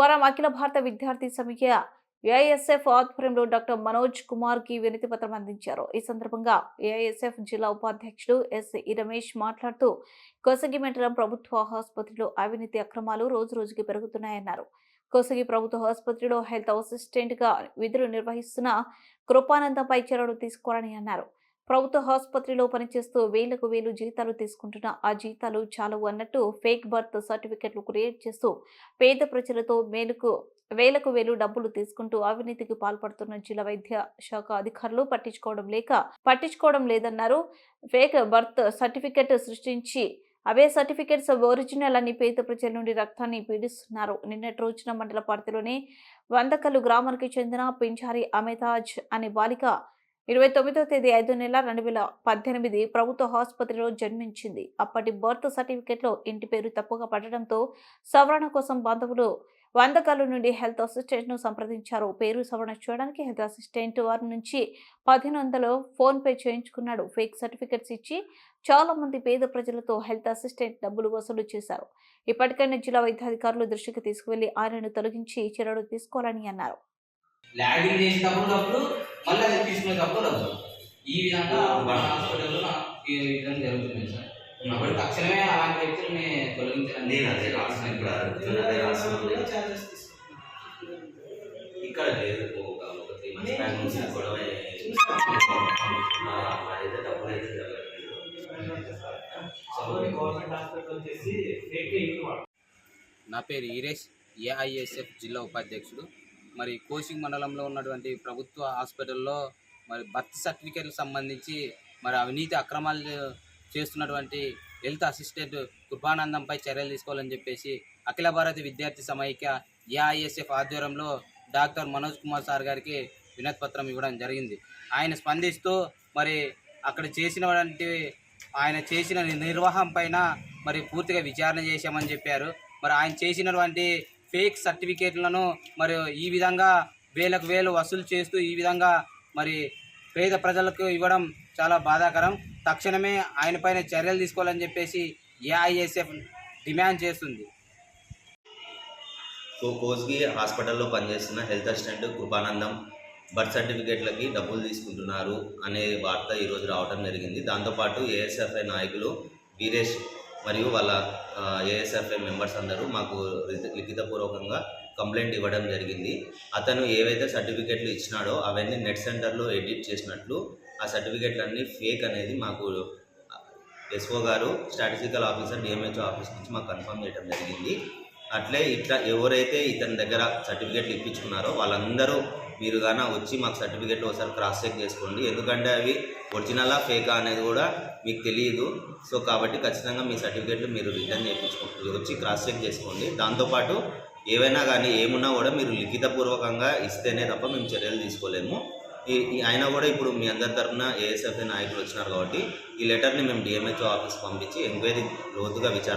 గురువారం అఖిల భారత విద్యార్థి సమిఖ్య ఏఐఎస్ఎఫ్ ఆధ్వర్యంలో డాక్టర్ మనోజ్ కుమార్కి వినతి పత్రం అందించారు. ఈ సందర్భంగా ఏఐఎస్ఎఫ్ జిల్లా ఉపాధ్యక్షుడు ఎస్ రమేష్ మాట్లాడుతూ కొసగి మండలం ప్రభుత్వ ఆసుపత్రిలో అవినీతి అక్రమాలు రోజు రోజుకి పెరుగుతున్నాయన్నారు. కోసగి ప్రభుత్వ ఆసుపత్రిలో హెల్త్ అసిస్టెంట్గా విధులు నిర్వహిస్తున్న కృపానందంపై చర్యలు తీసుకోవాలని అన్నారు. ప్రభుత్వ ఆసుపత్రిలో పనిచేస్తూ వేలకు వేలు జీతాలు తీసుకుంటున్న ఆ జీతాలు చాలవు అన్నట్టు ఫేక్ బర్త్ సర్టిఫికెట్లు క్రియేట్ చేస్తూ పేద ప్రజలతో మేలుకు వేలకు వేలు డబ్బులు తీసుకుంటూ అవినీతికి పాల్పడుతున్న జిల్లా వైద్య శాఖ అధికారులు పట్టించుకోవడం లేక పట్టించుకోవడం లేదన్నారు. ఫేక్ బర్త్ సర్టిఫికెట్ సృష్టించి అవే సర్టిఫికెట్స్ ఒరిజినల్ అని పేద ప్రజల నుండి రక్తాన్ని పీడిస్తున్నారు. నిన్నటి రోజున మండల పరిధిలోని వందకల్లు గ్రామానికి చెందిన పింఛారి అమితాజ్ అనే బాలిక ఇరవై తొమ్మిదో తేదీ ఐదు నెల రెండు వేల పద్దెనిమిది ప్రభుత్వ ఆసుపత్రిలో జన్మించింది. అప్పటి బర్త్ సర్టిఫికెట్లో ఇంటి పేరు తప్పుగా పడడంతో సవరణ కోసం బంధువులు వందకాలు నుండి హెల్త్ అసిస్టెంట్ను సంప్రదించారు. పేరు సవరణ చేయడానికి హెల్త్ అసిస్టెంట్ వారి నుంచి పదిహేను వందలు ఫోన్పే చేయించుకున్నాడు. ఫేక్ సర్టిఫికెట్స్ ఇచ్చి చాలా మంది పేద ప్రజలతో హెల్త్ అసిస్టెంట్ డబ్బులు వసూలు చేశారు. ఇప్పటికైనా జిల్లా వైద్యాధికారులు దృష్టికి తీసుకువెళ్ళి ఆయనను తొలగించి చర్యలు తీసుకోవాలని అన్నారు. ల్యాగింగ్ చేసేటప్పుడు డబ్బులు మళ్ళీ అది తీసుకునేటప్పుడు డబ్బులు. ఈ విధంగా మన హాస్పిటల్లో నాకు ఈ విధంగా జరుగుతుంది సార్. కాబట్టి తక్షణమే అలాంటి వ్యక్తుల్ని తొలగించాలని నేను అదే రాస్తున్నాను ఇప్పుడు అడుగుతున్నాను అదే రాస్తున్నాను ఇక్కడ లేదు ఒక ఒక త్రీ మంత్స్ బ్యాక్ నుంచి గొడవ ఆ, అయితే డబ్బులు అయితే నా పేరు ఈరేష్ ఏఐఎస్ఎఫ్ జిల్లా ఉపాధ్యక్షుడు. మరి కోచింగ్ మండలంలో ఉన్నటువంటి ప్రభుత్వ హాస్పిటల్లో మరి బర్త్ సర్టిఫికేట్లకు సంబంధించి మరి అవినీతి అక్రమాలు చేస్తున్నటువంటి హెల్త్ అసిస్టెంట్ కృపానందంపై చర్యలు తీసుకోవాలని చెప్పేసి అఖిల భారత విద్యార్థి సమైక్య ఏఐఎస్ఎఫ్ ఆధ్వర్యంలో డాక్టర్ మనోజ్ కుమార్ సార్ గారికి వినతిపత్రం ఇవ్వడం జరిగింది. ఆయన స్పందిస్తూ మరి అక్కడ చేసినటువంటి ఆయన చేసిన నిర్వాహం పైన మరి పూర్తిగా విచారణ చేశామని చెప్పారు. మరి ఆయన చేసినటువంటి ఫేక్ సర్టిఫికేట్లను మరి ఈ విధంగా వేలకు వేలు వసూలు చేస్తూ ఈ విధంగా మరి పేద ప్రజలకు ఇవ్వడం చాలా బాధాకరం. తక్షణమే ఆయనపైన చర్యలు తీసుకోవాలని చెప్పేసి ఏఐఎస్ఎఫ్ డిమాండ్ చేస్తుంది. కోస్గి హాస్పిటల్లో పనిచేస్తున్న హెల్త్ అసిస్టెంట్ కృపానందం బర్త్ సర్టిఫికేట్లకి డబ్బులు తీసుకుంటున్నారు అనే వార్త ఈరోజు రావడం జరిగింది. దాంతోపాటు ఏఎస్ఎఫ్ఐ నాయకులు వీరేష్ మరియు వాళ్ళ ఏఎస్ఎఫ్ఐ మెంబర్స్ అందరూ మాకు లిఖితపూర్వకంగా కంప్లైంట్ ఇవ్వడం జరిగింది. అతను ఏవైతే సర్టిఫికేట్లు ఇచ్చినాడో అవన్నీ నెట్ సెంటర్లో ఎడిట్ చేసినట్లు ఆ సర్టిఫికేట్లన్నీ ఫేక్ అనేది మాకు ఎస్ఓ గారు స్టాటిస్టికల్ ఆఫీసర్ డిఎంహెచ్ఓ ఆఫీస్ నుంచి మాకు కన్ఫర్మ్ చేయడం జరిగింది. అట్లే ఇట్లా ఎవరైతే ఇతని దగ్గర సర్టిఫికేట్లు ఇప్పించుకున్నారో వాళ్ళందరూ మీరు కానీ వచ్చి మాకు సర్టిఫికేట్లు ఒకసారి క్రాస్ చెక్ చేసుకోండి. ఎందుకంటే అవి ఒరిజినలా ఫేకా అనేది కూడా మీకు తెలియదు సో కాబట్టి ఖచ్చితంగా మీ సర్టిఫికేట్లు మీరు రిటర్న్ చేయించుకోండి. వచ్చి క్రాస్ చెక్ చేసుకోండి. దాంతోపాటు ఏవైనా కానీ ఏమున్నా కూడా మీరు లిఖితపూర్వకంగా ఇస్తేనే తప్ప మేము చర్యలు తీసుకోలేము. ఈ ఆయన కూడా ఇప్పుడు మీ అందరి తరఫున ఏఎస్ఎఫ్ఏ నాయకులు వచ్చినారు కాబట్టి ఈ లెటర్ని మేము డిఎంహెచ్ఓ ఆఫీస్ పంపించి ఎంక్వైరీ లోతుగా విచారణ